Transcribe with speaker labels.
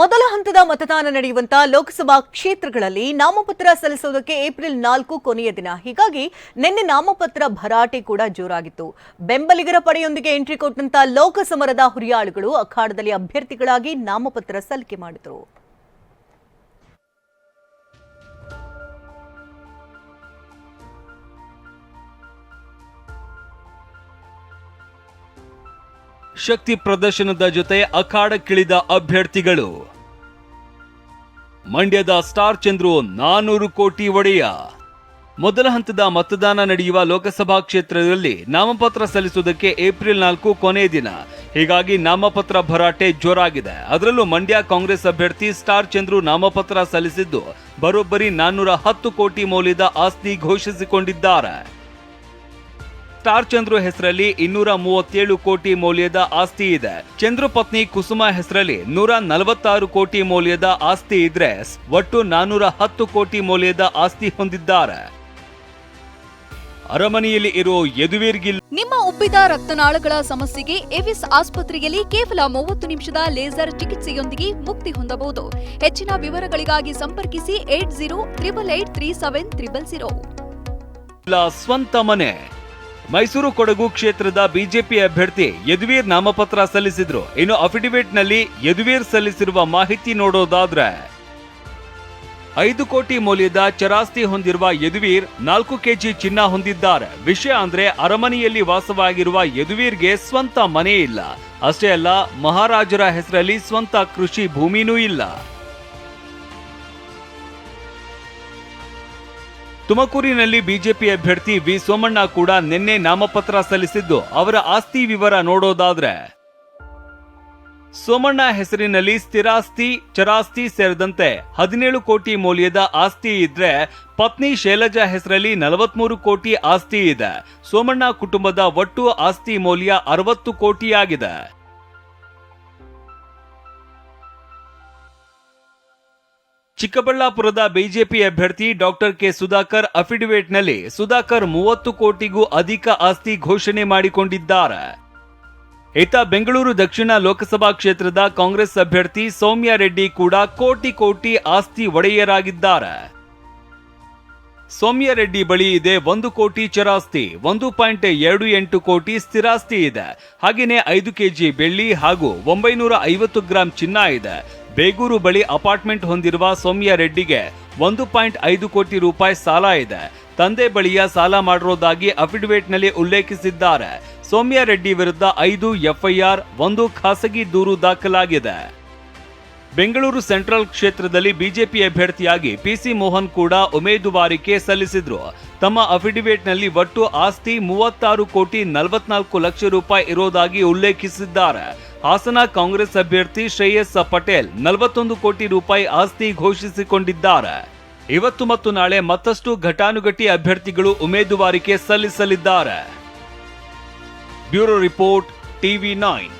Speaker 1: ಮೊದಲ ಹಂತದ ಮತದಾನ ನಡೆಯುವಂತ ಲೋಕಸಭಾ ಕ್ಷೇತ್ರಗಳಲ್ಲಿ ನಾಮಪತ್ರ ಸಲ್ಲಿಸುವುದಕ್ಕೆ ಏಪ್ರಿಲ್ ನಾಲ್ಕು ಕೊನೆಯ ದಿನ ಹೀಗಾಗಿ ನಿನ್ನೆ ನಾಮಪತ್ರ ಭರಾಟೆ ಕೂಡ ಜೋರಾಗಿತ್ತು ಬೆಂಬಲಿಗರ ಪಡೆಯೊಂದಿಗೆ ಎಂಟ್ರಿ ಕೊಟ್ಟಂತಹ ಲೋಕಸಮರದ ಹುರಿಯಾಳುಗಳು ಅಖಾಡದಲ್ಲಿ ಅಭ್ಯರ್ಥಿಗಳಾಗಿ ನಾಮಪತ್ರ ಸಲ್ಲಿಕೆ ಮಾಡಿದರು
Speaker 2: ಶಕ್ತಿ ಪ್ರದರ್ಶನದ ಜೊತೆ ಅಖಾಡಕ್ಕಿಳಿದ ಅಭ್ಯರ್ಥಿಗಳು ಮಂಡ್ಯದ ಸ್ಟಾರ್ ಚಂದ್ರು ನಾನೂರು ಕೋಟಿ ಒಡೆಯ ಮೊದಲ ಹಂತದ ಮತದಾನ ನಡೆಯುವ ಲೋಕಸಭಾ ಕ್ಷೇತ್ರದಲ್ಲಿ ನಾಮಪತ್ರ ಸಲ್ಲಿಸುವುದಕ್ಕೆ ಏಪ್ರಿಲ್ ನಾಲ್ಕು ಕೊನೆಯ ದಿನ ಹೀಗಾಗಿ ನಾಮಪತ್ರ ಭರಾಟೆ ಜೋರಾಗಿದೆ ಅದರಲ್ಲೂ ಮಂಡ್ಯ ಕಾಂಗ್ರೆಸ್ ಅಭ್ಯರ್ಥಿ ಸ್ಟಾರ್ ಚಂದ್ರು ನಾಮಪತ್ರ ಸಲ್ಲಿಸಿದ್ದು ಬರೋಬ್ಬರಿ ನಾನ್ನೂರ ಹತ್ತು ಕೋಟಿ ಮೌಲ್ಯದ ಆಸ್ತಿ ಘೋಷಿಸಿಕೊಂಡಿದ್ದಾರೆ ಸ್ಟಾರ್ ಚಂದ್ರು ಹೆಸರಲ್ಲಿ ಇನ್ನೂರ ಮೂವತ್ತೇಳು ಕೋಟಿ ಮೌಲ್ಯದ ಆಸ್ತಿ ಇದೆ ಚಂದ್ರು ಪತ್ನಿ ಕುಸುಮ ಹೆಸರಲ್ಲಿ ನೂರ ನಲವತ್ತಾರು ಕೋಟಿ ಮೌಲ್ಯದ ಆಸ್ತಿ ಇದ್ರೆ ಒಟ್ಟು ನಾನೂರ ಹತ್ತು ಕೋಟಿ ಮೌಲ್ಯದ ಆಸ್ತಿ ಹೊಂದಿದ್ದಾರೆ ಅರಮನೆಯಲ್ಲಿ ಇರೋ ಯದುವೀರ್ಗಿಲ್
Speaker 1: ನಿಮ್ಮ ಉಬ್ಬಿದ ರಕ್ತನಾಳಗಳ ಸಮಸ್ಯೆಗೆ ಎವಿಸ್ ಆಸ್ಪತ್ರೆಯಲ್ಲಿ ಕೇವಲ ಮೂವತ್ತು ನಿಮಿಷದ ಲೇಸರ್ ಚಿಕಿತ್ಸೆಯೊಂದಿಗೆ ಮುಕ್ತಿ ಹೊಂದಬಹುದು ಹೆಚ್ಚಿನ ವಿವರಗಳಿಗಾಗಿ ಸಂಪರ್ಕಿಸಿ eight zero triple eight three seven triple zero
Speaker 2: ಸ್ವಂತ ಮನೆ ಮೈಸೂರು ಕೊಡಗು ಕ್ಷೇತ್ರದ ಬಿಜೆಪಿ ಅಭ್ಯರ್ಥಿ ಯದುವೀರ್ ನಾಮಪತ್ರ ಸಲ್ಲಿಸಿದ್ರು ಇನ್ನು ಅಫಿಡವಿಟ್ನಲ್ಲಿ ಯದುವೀರ್ ಸಲ್ಲಿಸಿರುವ ಮಾಹಿತಿ ನೋಡೋದಾದ್ರೆ ಐದು ಕೋಟಿ ಮೌಲ್ಯದ ಚರಾಸ್ತಿ ಹೊಂದಿರುವ ಯದುವೀರ್ ನಾಲ್ಕು ಕೆಜಿ ಚಿನ್ನ ಹೊಂದಿದ್ದಾರೆ ವಿಷಯ ಅಂದ್ರೆ ಅರಮನೆಯಲ್ಲಿ ವಾಸವಾಗಿರುವ ಯದುವೀರ್ಗೆ ಸ್ವಂತ ಮನೆ ಇಲ್ಲ ಅಷ್ಟೇ ಅಲ್ಲ ಮಹಾರಾಜರ ಹೆಸರಲ್ಲಿ ಸ್ವಂತ ಕೃಷಿ ಭೂಮಿನೂ ಇಲ್ಲ ತುಮಕೂರಿನಲ್ಲಿ ಬಿಜೆಪಿ ಅಭ್ಯರ್ಥಿ ವಿ ಸೋಮಣ್ಣ ಕೂಡ ನಿನ್ನೆ ನಾಮಪತ್ರ ಸಲ್ಲಿಸಿದ್ದು ಅವರ ಆಸ್ತಿ ವಿವರ ನೋಡೋದಾದ್ರೆ ಸೋಮಣ್ಣ ಹೆಸರಿನಲ್ಲಿ ಸ್ಥಿರಾಸ್ತಿ ಚರಾಸ್ತಿ ಸೇರಿದಂತೆ ಹದಿನೇಳು ಕೋಟಿ ಮೌಲ್ಯದ ಆಸ್ತಿ ಇದ್ರೆ ಪತ್ನಿ ಶೈಲಜಾ ಹೆಸರಲ್ಲಿ ನಲವತ್ಮೂರು ಕೋಟಿ ಆಸ್ತಿ ಇದೆ ಸೋಮಣ್ಣ ಕುಟುಂಬದ ಒಟ್ಟು ಆಸ್ತಿ ಮೌಲ್ಯ ಅರವತ್ತು ಕೋಟಿಯಾಗಿದೆ ಚಿಕ್ಕಬಳ್ಳಾಪುರದ ಬಿಜೆಪಿ ಅಭ್ಯರ್ಥಿ ಡಾಕ್ಟರ್ ಕೆ ಸುಧಾಕರ್ ಅಫಿಡವಿಟ್ನಲ್ಲಿ ಸುಧಾಕರ್ ಮೂವತ್ತು ಕೋಟಿಗೂ ಅಧಿಕ ಆಸ್ತಿ ಘೋಷಣೆ ಮಾಡಿಕೊಂಡಿದ್ದಾರೆ ಇತ್ತ ಬೆಂಗಳೂರು ದಕ್ಷಿಣ ಲೋಕಸಭಾ ಕ್ಷೇತ್ರದ ಕಾಂಗ್ರೆಸ್ ಅಭ್ಯರ್ಥಿ ಸೌಮ್ಯ ರೆಡ್ಡಿ ಕೂಡ ಕೋಟಿ ಕೋಟಿ ಆಸ್ತಿ ಒಡೆಯರಾಗಿದ್ದಾರೆ ಸೌಮ್ಯ ರೆಡ್ಡಿ ಬಳಿ ಇದೆ ಒಂದು ಕೋಟಿ ಚರಾಸ್ತಿ ಒಂದು ಪಾಯಿಂಟ್ ಎರಡು ಎಂಟು ಕೋಟಿ ಸ್ಥಿರಾಸ್ತಿ ಇದೆ ಹಾಗೆಯೇ ಐದು ಕೆಜಿ ಬೆಳ್ಳಿ ಹಾಗೂ ಒಂಬೈನೂರ ಐವತ್ತು ಗ್ರಾಂ ಚಿನ್ನ ಇದೆ ಬೇಗೂರು ಬಳಿ ಅಪಾರ್ಟ್ಮೆಂಟ್ ಹೊಂದಿರುವ ಸೌಮ್ಯ ರೆಡ್ಡಿಗೆ ಒಂದು ಪಾಯಿಂಟ್ ಐದು ಕೋಟಿ ರೂಪಾಯಿ ಸಾಲ ಇದೆ ತಂದೆ ಬಳಿಯ ಸಾಲ ಮಾಡಿರೋದಾಗಿ ಅಫಿಡವಿಟ್ನಲ್ಲಿ ಉಲ್ಲೇಖಿಸಿದ್ದಾರೆ ಸೌಮ್ಯ ರೆಡ್ಡಿ ವಿರುದ್ಧ ಐದು ಎಫ್ಐಆರ್ ಒಂದು ಖಾಸಗಿ ದೂರು ದಾಖಲಾಗಿದೆ ಬೆಂಗಳೂರು ಸೆಂಟ್ರಲ್ ಕ್ಷೇತ್ರದಲ್ಲಿ ಬಿಜೆಪಿ ಅಭ್ಯರ್ಥಿಯಾಗಿ ಪಿಸಿ ಮೋಹನ್ ಕೂಡ ಉಮೇದುವಾರಿಕೆ ಸಲ್ಲಿಸಿದ್ರು ತಮ್ಮ ಅಫಿಡವಿಟ್ನಲ್ಲಿ ಒಟ್ಟು ಆಸ್ತಿ ಮೂವತ್ತಾರು ಕೋಟಿ ನಲವತ್ನಾಲ್ಕು ಲಕ್ಷ ರೂಪಾಯಿ ಇರೋದಾಗಿ ಉಲ್ಲೇಖಿಸಿದ್ದಾರೆ ಹಾಸನ ಕಾಂಗ್ರೆಸ್ ಅಭ್ಯರ್ಥಿ ಶ್ರೇಯಸ್ ಪಟೇಲ್ ನಲವತ್ತೊಂದು ಕೋಟಿ ರೂಪಾಯಿ ಆಸ್ತಿ ಘೋಷಿಸಿಕೊಂಡಿದ್ದಾರೆ ಇವತ್ತು ಮತ್ತು ನಾಳೆ ಮತ್ತಷ್ಟು ಘಟಾನುಘಟಿ ಅಭ್ಯರ್ಥಿಗಳು ಉಮೇದುವಾರಿಕೆ ಸಲ್ಲಿಸಲಿದ್ದಾರೆ ಬ್ಯೂರೋ ರಿಪೋರ್ಟ್ ಟಿವಿ ನೈನ್